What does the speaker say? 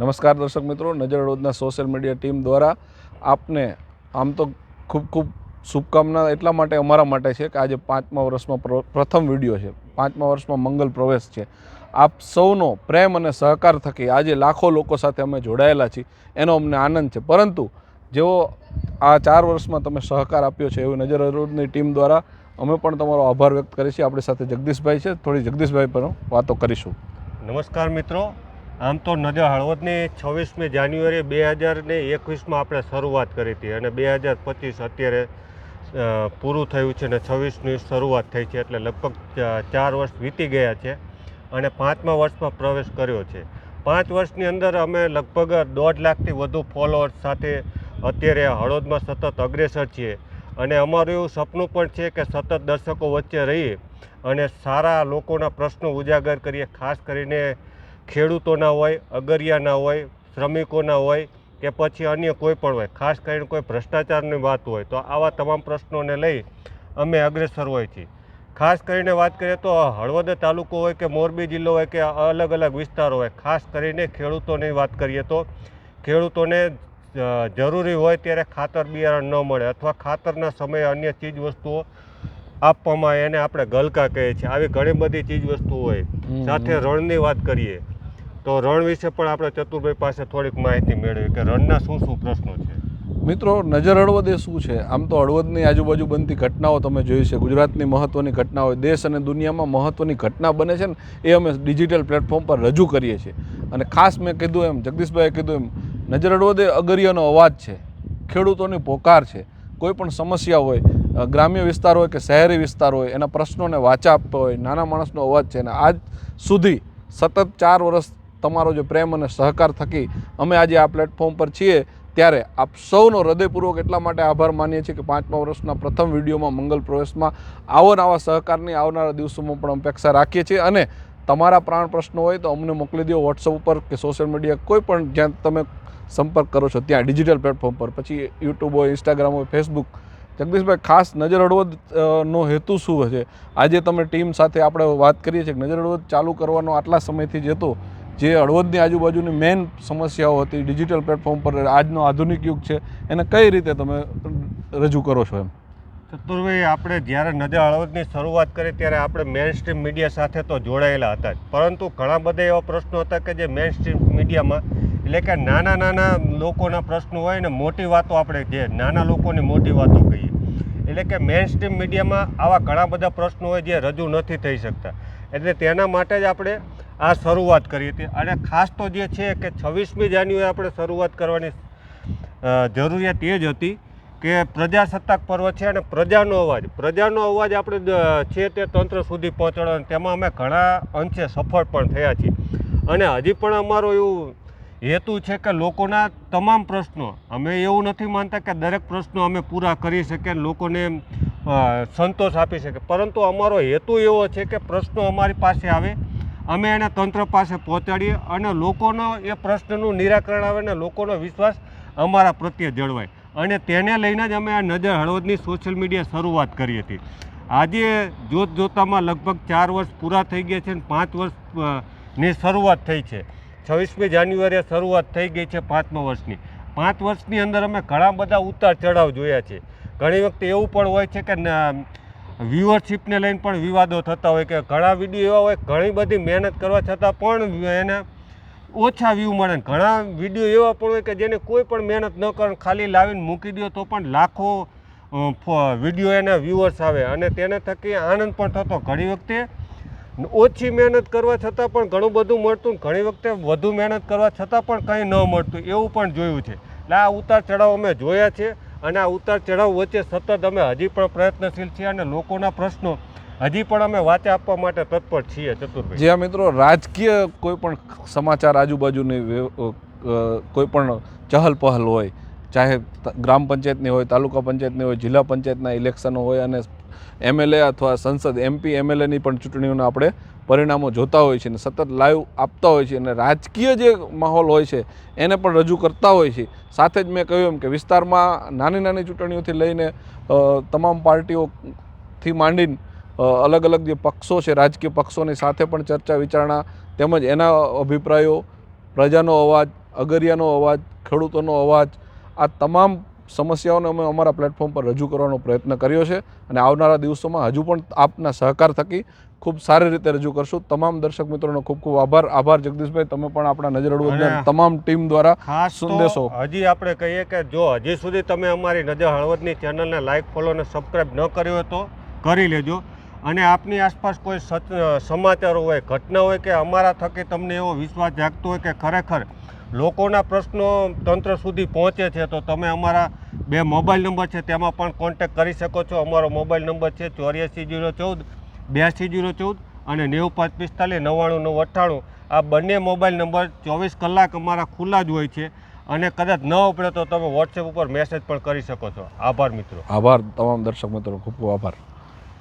નમસ્કાર દર્શક મિત્રો, નજર રોજના સોશિયલ મીડિયા ટીમ દ્વારા આપને આમ તો ખૂબ ખૂબ શુભકામના એટલા માટે અમારા માટે છે કે આજે પાંચમા વર્ષમાં પ્ર- પ્રથમ વીડિયો છે. પાંચમા વર્ષમાં મંગલ પ્રવેશ છે. આપ સૌનો પ્રેમ અને સહકાર થકી આજે લાખો લોકો સાથે અમે જોડાયેલા છીએ. એનો અમને આનંદ છે. પરંતુ જેવો આ ચાર વર્ષમાં તમે સહકાર આપ્યો છે એવી નજર રોજની ટીમ દ્વારા અમે પણ તમારો આભાર વ્યક્ત છીએ. આપણી સાથે જગદીશભાઈ છે. થોડી જગદીશભાઈ પર વાતો કરીશું. નમસ્કાર મિત્રો. આમ તો નજર હળવદની છવ્વીસમી જાન્યુઆરી બે હજાર ને એકવીસમાં આપણે શરૂઆત કરી હતી અને બે હજાર પચીસ અત્યારે પૂરું થયું છે અને છવ્વીસની શરૂઆત થઈ છે એટલે લગભગ ચાર વર્ષ વીતી ગયા છે અને પાંચમા વર્ષમાં પ્રવેશ કર્યો છે. પાંચ વર્ષની અંદર અમે લગભગ દોઢ લાખથી વધુ ફોલોઅર્સ સાથે અત્યારે હળવદમાં સતત અગ્રેસર છીએ અને અમારું એવું સપનું પણ છે કે સતત દર્શકો વચ્ચે રહીએ અને સારા લોકોના પ્રશ્નો ઉજાગર કરીએ, ખાસ કરીને ખેડૂતોના હોય અગરિયાના હોય શ્રમિકોના હોય કે પછી અન્ય કોઈ પણ હોય ખાસ કરીને કોઈ ભ્રષ્ટાચારની વાત હોય તો આવા તમામ પ્રશ્નોને લઈ અમે અગ્રેસર હોય છીએ. ખાસ કરીને વાત કરીએ તો હળવદ તાલુકો હોય કે મોરબી જિલ્લો હોય કે અલગ અલગ વિસ્તારો હોય ખાસ કરીને ખેડૂતોની વાત કરીએ તો ખેડૂતોને જરૂરી હોય ત્યારે ખાતર બિયારણ ન મળે અથવા ખાતરના સમયે અન્ય ચીજ વસ્તુઓ આપવામાં એને આપણે ગલકા કહીએ છીએ. આવી ઘણી બધી ચીજ વસ્તુઓ હોય સાથે રણની વાત કરીએ. તો રણ વિશે પણ આપણે ચતુરભાઈ પાસે થોડીક માહિતી મેળવી કે રણના શું શું પ્રશ્નો છે? મિત્રો, નજર હળવદ એ શું છે? આમ તો હળવદની આજુબાજુ બનતી ઘટનાઓ તમે જોઈ છે. ગુજરાતની મહત્ત્વની ઘટનાઓ, દેશ અને દુનિયામાં મહત્ત્વની ઘટના બને છે ને, એ અમે ડિજિટલ પ્લેટફોર્મ પર રજૂ કરીએ છીએ. અને ખાસ મેં કીધું એમ, જગદીશભાઈએ કીધું એમ, નજર હળવદ એ અગરિયાનો અવાજ છે. ખેડૂતોની પોકાર છે. કોઈ પણ સમસ્યા હોય ગ્રામ્ય વિસ્તાર હોય કે શહેરી વિસ્તાર હોય, એના પ્રશ્નોને વાચા આપતો હોય, નાના માણસનો અવાજ છે. અને આજ સુધી સતત ચાર વર્ષ તમારો જે પ્રેમ અને સહકાર થકી અમે આજે આ પ્લેટફોર્મ પર છીએ, ત્યારે આપ સૌનો હૃદયપૂર્વક એટલા માટે આભાર માનીએ છીએ કે પાંચમા વર્ષના પ્રથમ વિડીયોમાં મંગલ પ્રવેશમાં આવો નવા સહકારની આવનારા દિવસોમાં પણ અપેક્ષા રાખીએ છીએ અને તમારા પ્રાણ પ્રશ્નો હોય તો અમને મોકલી દો વોટ્સઅપ ઉપર કે સોશિયલ મીડિયા કોઈ પણ જ્યાં તમે સંપર્ક કરો છો, ત્યાં ડિજિટલ પ્લેટફોર્મ પર. પછી યુટ્યુબ હોય ઇન્સ્ટાગ્રામ હોય ફેસબુક જગદીશભાઈ, ખાસ નજર હળવદ નો હેતુ શું છે? આજે તમે ટીમ સાથે આપણે વાત કરીએ છીએ નજર હળવદ ચાલુ કરવાનો આટલા સમયથી જ હતો. જે હળવદની આજુબાજુની મેઇન સમસ્યાઓ હતી ડિજિટલ પ્લેટફોર્મ પર આજનો આધુનિક યુગ છે, એને કઈ રીતે તમે રજૂ કરો છો એમ? ચતુરભાઈ આપણે જ્યારે નજર હળવદની શરૂઆત કરી ત્યારે આપણે મેઇન સ્ટ્રીમ મીડિયા સાથે તો જોડાયેલા હતા જ. પરંતુ ઘણા બધા એવા પ્રશ્નો હતા કે જે મેઇન સ્ટ્રીમ મીડિયામાં એટલે કે નાના નાના લોકોના પ્રશ્નો હોય ને, મોટી વાતો આપણે જે નાના લોકોની મોટી વાતો કહીએ. એટલે કે મેઇન સ્ટ્રીમ મીડિયામાં આવા ઘણા બધા પ્રશ્નો હોય જે રજૂ નથી થઈ શકતા. એટલે તેના માટે જ આપણે આ શરૂઆત કરી હતી. અને ખાસ તો જે છે કે છવ્વીસમી જાન્યુઆરી આપણે શરૂઆત કરવાની જરૂરિયાત એ જ હતી કે પ્રજાસત્તાક પર્વ છે અને પ્રજાનો અવાજ. પ્રજાનો અવાજ આપણે છે તે તંત્ર સુધી પહોંચાડવાનો તેમાં અમે ઘણા અંશે સફળ પણ થયા છીએ. અને હજી પણ અમારો એવું હેતુ છે કે લોકોના તમામ પ્રશ્નો, અમે એવું નથી માનતા કે દરેક પ્રશ્નો અમે પૂરા કરી શકીએ લોકોને સંતોષ આપી શકીએ. પરંતુ અમારો હેતુ એવો છે કે પ્રશ્નો અમારી પાસે આવે અમે એને તંત્ર પાસે પહોંચાડીએ અને લોકોનો એ પ્રશ્નનું નિરાકરણ આવે ને લોકોનો વિશ્વાસ અમારા પ્રત્યે જળવાય. અને તેને લઈને જ અમે આ નજર હળવદની સોશિયલ મીડિયા શરૂઆત કરી હતી. આજે જોત જોતામાં લગભગ ચાર વર્ષ પૂરા થઈ ગયા છે અને પાંચ વર્ષની શરૂઆત થઈ છે. છવ્વીસમી જાન્યુઆરીએ શરૂઆત થઈ ગઈ છે પાંચમા વર્ષની. પાંચ વર્ષની અંદર અમે ઘણા બધા ઉતાર ચઢાવ જોયા છે. ઘણી વખતે એવું પણ હોય છે કે વ્યુઅરશિપને લઈને પણ વિવાદો થતા હોય કે ઘણા વીડિયો એવા હોય, ઘણી બધી મહેનત કરવા છતાં પણ એને ઓછા વ્યૂ મળે ઘણા વીડિયો એવા પણ હોય કે જેને કોઈ પણ મહેનત ન કરે ખાલી લાવીને મૂકી દો તો પણ લાખો વીડિયો એના વ્યૂઅર્સ આવે. અને તેને થકી આનંદ પણ થતો. ઘણી વખતે ઓછી મહેનત કરવા છતાં પણ ઘણું બધું મળતું ઘણી વખતે વધુ મહેનત કરવા છતાં પણ કંઈ ન મળતું. એવું પણ જોયું છે. એટલે આ ઉતાર ચઢાવ અમે જોયા છે. અને આ ઉતાર ચઢાવ વચ્ચે સતત અમે હજી પણ પ્રયત્નશીલ છીએ અને લોકોના પ્રશ્નો હજી પણ અમે વાંચે આપવા માટે તત્પર છીએ, ચતુરભાઈ. જે આ મિત્રો રાજકીય કોઈ પણ સમાચાર આજુબાજુની કોઈ પણ ચહલ પહલ હોય ચાહે ગ્રામ પંચાયતની હોય, તાલુકા પંચાયતની હોય, જિલ્લા પંચાયતના ઇલેક્શનો હોય અને એમએલએ અથવા સંસદ એમપી એમએલએની પણ ચૂંટણીઓના આપણે પરિણામો જોતા હોય છે અને સતત લાઈવ આપતા હોય છે અને રાજકીય જે માહોલ હોય છે, એને પણ રજૂ કરતા હોય છે. સાથે જ મેં કહ્યું એમ કે વિસ્તારમાં નાની નાની ચૂંટણીઓથી લઈને તમામ પાર્ટીઓથી માંડીને અલગ અલગ જે પક્ષો છે, રાજકીય પક્ષોની સાથે પણ ચર્ચા વિચારણા તેમજ એના અભિપ્રાયો, પ્રજાનો અવાજ, અગરિયાનો અવાજ, ખેડૂતોનો અવાજ આ તમામ સમસ્યાઓને અમે અમારા પ્લેટફોર્મ પર રજૂ કરવાનો પ્રયત્ન કર્યો છે અને આવનારા દિવસોમાં હજુ પણ આપના સહકાર થકી ખૂબ સારી રીતે રજૂ કરશું. તમામ દર્શક મિત્રોનો ખૂબ ખૂબ આભાર. આભાર જગદીશભાઈ તમે પણ આપણા નજર હળવદના અને તમામ ટીમ દ્વારા સંદેશો. હજી આપણે કહીએ કે જો હજી સુધી તમે અમારી નજર હળવદની ચેનલને લાઈક ફોલો અને સબસ્ક્રાઈબ ન કર્યો હોય તો કરી લેજો. અને આપની આસપાસ કોઈ સમાચારો હોય ઘટના હોય કે અમારા થકી તમને એવો વિશ્વાસ જાગતો હોય કે ખરેખર લોકોના પ્રશ્નો તંત્ર સુધી પહોંચે છે, તો તમે અમારા બે મોબાઈલ નંબર છે, તેમાં પણ કોન્ટેક કરી શકો છો. અમારો મોબાઈલ નંબર છે ચોર્યાસી જીરો ચૌદ, બ્યાસી જીરો ચૌદ અને નેવું પાંચ પિસ્તાલીસ, નવ્વાણું, નવ અઠ્ઠાણું. આ બંને મોબાઈલ નંબર ચોવીસ કલાક અમારા ખુલ્લા જ હોય છે અને કદાચ ન ઉપડે તો તમે વોટ્સએપ ઉપર મેસેજ પણ કરી શકો છો. આભાર મિત્રો. આભાર તમામ દર્શક મિત્રો ખૂબ ખૂબ આભાર.